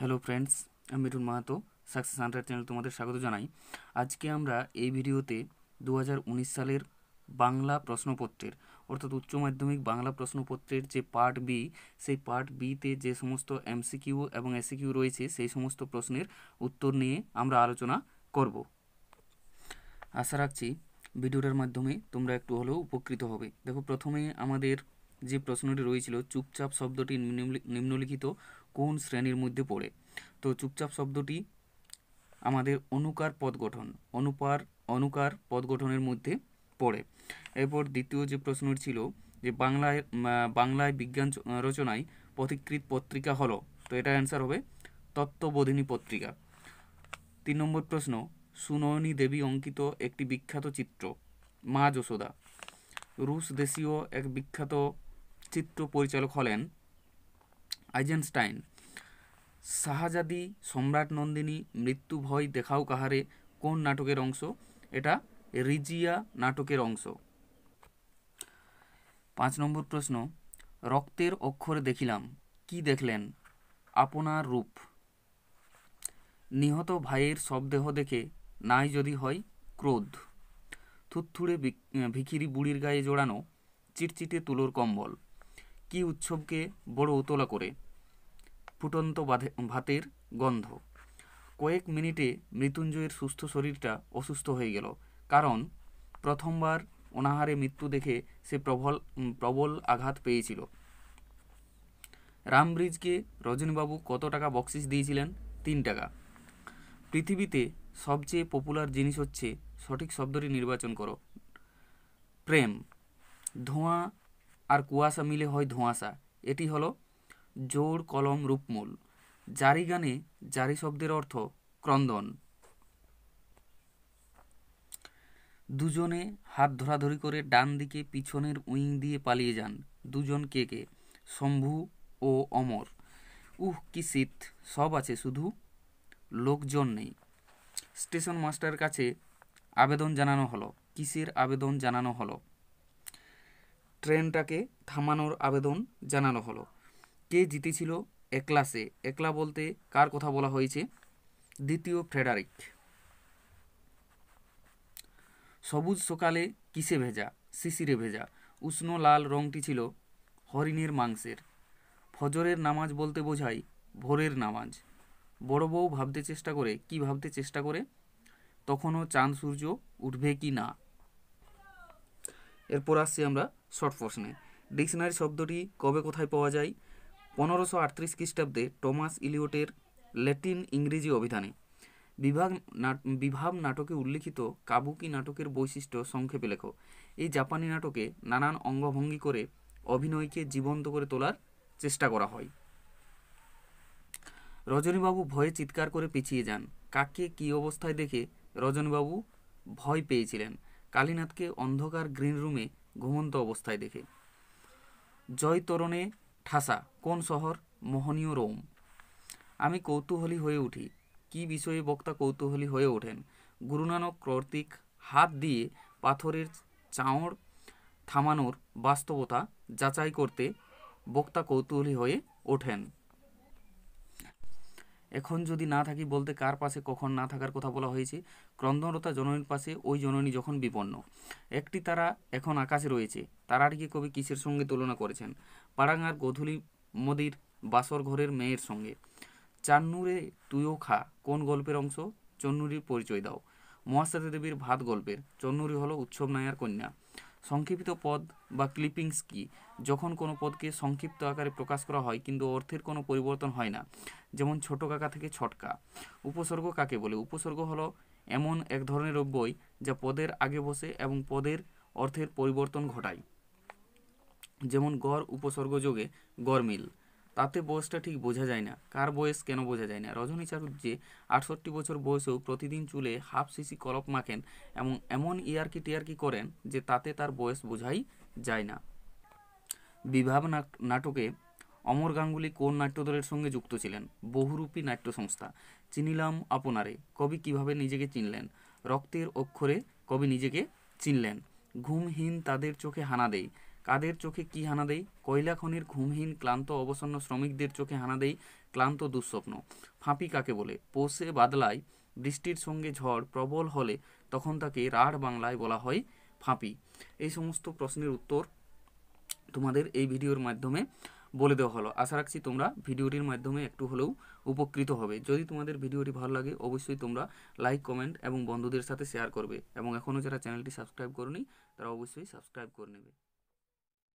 Hello friends আমি Mithun Mahato success hunter channel তোমাদের স্বাগত জানাই। আজকে আমরা এই ভিডিওতে দু হাজার উনিশ সালের বাংলা প্রশ্নপত্রের, অর্থাৎ উচ্চ মাধ্যমিক বাংলা প্রশ্নপত্রের যে পার্ট বি সেই পার্ট বিতে যে সমস্ত এমসিকিউ এবং এসিকিউ রয়েছে, সেই সমস্ত প্রশ্নের উত্তর নিয়ে আমরা আলোচনা করব। আশা রাখছি ভিডিওটার মাধ্যমে তোমরা একটু হলেও উপকৃত হবে। দেখো, প্রথমে আমাদের যে প্রশ্নটি রয়েছিল, চুপচাপ শব্দটি নিম্নলি- নিম্নলিখিত কোন শ্রেণির মধ্যে পড়ে? তো চুপচাপ শব্দটি আমাদের অনুকার পদ গঠন, অনুপার, অনুকার পদ গঠনের মধ্যে পড়ে। এরপর দ্বিতীয় যে প্রশ্নটি ছিল যে বাংলায় বাংলায় বিজ্ঞান রচনায় পথিকৃত পত্রিকা হলো? তো এটা অ্যান্সার হবে তত্ত্ববোধিনী পত্রিকা। তিন নম্বর প্রশ্ন, সুনয়নী দেবী অঙ্কিত একটি বিখ্যাত চিত্র, মা যশোদা। রুশ দেশীয় এক বিখ্যাত চিত্র পরিচালক হলেন আইজেনস্টাইন। শাহজাদি, সম্রাট নন্দিনী, মৃত্যু ভয় দেখাও কাহারে, কোন নাটকের অংশ? এটা রিজিয়া নাটকের অংশ। পাঁচ নম্বর প্রশ্ন, রক্তের অক্ষরে দেখিলাম, কি দেখলেন? আপনার রূপ। নিহত ভাইয়ের শবদেহ দেখে নাই যদি হয়, ক্রোধ। থুতথুড়ে ভিখিরি বুড়ির গায়ে জোড়ানো, চিটচিটে তুলোর কম্বল। কি উৎসবকে বড় উতলা করে? ফুটন্ত ভাতের গন্ধ। কয়েক মিনিটে মৃত্যুঞ্জয়ের সুস্থ শরীরটা অসুস্থ হয়ে গেল। কারণ প্রথমবার অনাহারে মৃত্যু দেখে সে প্রবল প্রবল আঘাত পেয়েছিল। রামব্রিজকে রজনীবাবু কত টাকা বকশিস দিয়েছিলেন? তিন টাকা। পৃথিবীতে সবচেয়ে পপুলার জিনিস হচ্ছে সঠিক শব্দটি নির্বাচন করো। প্রেম। ধোঁয়া আর কুয়াশা মিলে হয় ধোঁয়াশা। এটি হলো জোড় কলম রূপমূল। জারি গানে জারি শব্দের অর্থ ক্রন্দন। দুজনে হাত ধরাধরি করে ডান দিকে পিছনের উইং দিয়ে পালিয়ে যান। দুজন কে কে? শম্ভু ও অমর। উহ, কি শীত! সব আছে, শুধু লোকজন নেই। স্টেশন মাস্টার কাছে আবেদন জানানো হলো। কিসের আবেদন জানানো হলো? ট্রেনটাকে থামানোর আবেদন জানানো হলো। কে জিতেছিল? একলাসে একলা বলতে কার কথা বলা হয়েছে? দ্বিতীয় ফ্রেডারিক। সবুজ সকালে কিসে ভেজা? শিশিরে ভেজা। উষ্ণ লাল রংটি ছিল হরিণের মাংসের। ফজরের নামাজ বলতে বোঝায় ভোরের নামাজ। বড় বউ ভাবতে চেষ্টা করে, কি ভাবতে চেষ্টা করে? তখনও চাঁদ সূর্য উঠবে কি না? এরপর আসছি আমরা শর্ট প্রশ্নে। ডিকশনারি শব্দটি কবে কোথায় পাওয়া যায়? পনেরোশো আটত্রিশ খ্রিস্টাব্দে টমাস ইলিওটের ল্যাটিন ইংরেজি অভিধানে। বিভাগ বিভাব নাটকে উল্লিখিত কাবুকি নাটকের বৈশিষ্ট্য সংক্ষেপে লেখো। এই জাপানি নাটকে নানান অঙ্গভঙ্গি করে অভিনয়কে জীবন্ত করে তোলার চেষ্টা করা হয়। রজনীবাবু ভয়ে চিৎকার করে পিছিয়ে যান। কাকে কী অবস্থায় দেখে রজনীবাবু ভয় পেয়েছিলেন। কালীনাথকে অন্ধকার গ্রিন রুমে ঘুমন্ত অবস্থায় দেখে। জয় তোরণে ঠাসা, কোন শহর? মোহনীয় রোম। আমি কৌতূহলী হয়ে উঠি। কি বিষয়ে বক্তা কৌতূহলী হয়ে ওঠেন? গুরুনানক কর্তৃক হাত দিয়ে পাথরের চাঁড় থামানোর বাস্তবতা যাচাই করতে বক্তা কৌতূহলী হয়ে ওঠেন। এখন যদি না থাকি বলতে কার পাশে কখন না থাকার কথা বলা হয়েছে, ক্রন্দনরতা জননীর পাশে ওই জননী যখন বিপন্ন। একটি তারা এখন আকাশে রয়েছে তারাটিকে কবি কিসের সঙ্গে তুলনা করেছেন? পাড়াঙ্গার গধূলি মোদির বাসর ঘরের মেয়ের সঙ্গে। চান্নুরে তুইও খা, কোন গল্পের অংশ? চন্নুরির পরিচয় দাও। মহাশ্বেতা দেবীর ভাত গল্পের, চন্নুরি হলো উৎসব নায়ার কন্যা। সংক্ষিপ্ত পদ বা ক্লিপিংস কি? যখন কোনো পদকে সংক্ষিপ্ত আকারে প্রকাশ করা হয়, কিন্তু অর্থের কোনো পরিবর্তন হয় না। যেমন ছোট কাকা থেকে ছটকা। উপসর্গ কাকে বলে? উপসর্গ হলো এমন এক ধরনের অব্যয় যা পদের আগে বসে এবং পদের অর্থের পরিবর্তন ঘটায়। যেমন গড় উপসর্গ যোগে গড়মিল তাতে বয়সটা ঠিক বোঝা যায় না। কার বয়স কেন বোঝা যায় না? রজনী চাটুর্যে আটষট্টি বছর বয়সেও প্রতিদিন চুলে হাফ সিসি কলপ মাখেন এবং এমন ইয়ারকি টিয়ারকি করেন যে তাতে তার বয়স বোঝাই যায় না। বিভাব নাট- নাটকে অমর গাঙ্গুলি কোন নাট্যদলের সঙ্গে যুক্ত ছিলেন? বহুরূপী নাট্য সংস্থা চিনিলাম আপনারে, কবি কীভাবে নিজেকে চিনলেন? রক্তের অক্ষরে কবি নিজেকে চিনলেন। ঘুমহীন তাদের চোখে হানা দেয় কাদের চোখে কি হানা দেয় কয়লা খনির ঘুমহীন, ক্লান্ত, অবসন্ন শ্রমিকদের চোখে হানা দেয় ক্লান্ত দুঃস্বপ্ন। ফাঁপি কাকে বলে? পোষে বাদলায় বৃষ্টির সঙ্গে ঝড় প্রবল হলে তখন তাকে রাঢ় বাংলায় বলা হয় ফাঁপি। এই সমস্ত প্রশ্নের উত্তর তোমাদের এই ভিডিওর মাধ্যমে বলে দেওয়া হলো। আশা রাখছি তোমরা ভিডিওটির মাধ্যমে একটু হলেও উপকৃত হবে। যদি তোমাদের ভিডিওটি ভালো লাগে, অবশ্যই তোমরা লাইক, কমেন্ট এবং বন্ধুদের সাথে শেয়ার করবে এবং এখনও যারা চ্যানেলটি সাবস্ক্রাইব করনি, তারা অবশ্যই সাবস্ক্রাইব করে নেবে।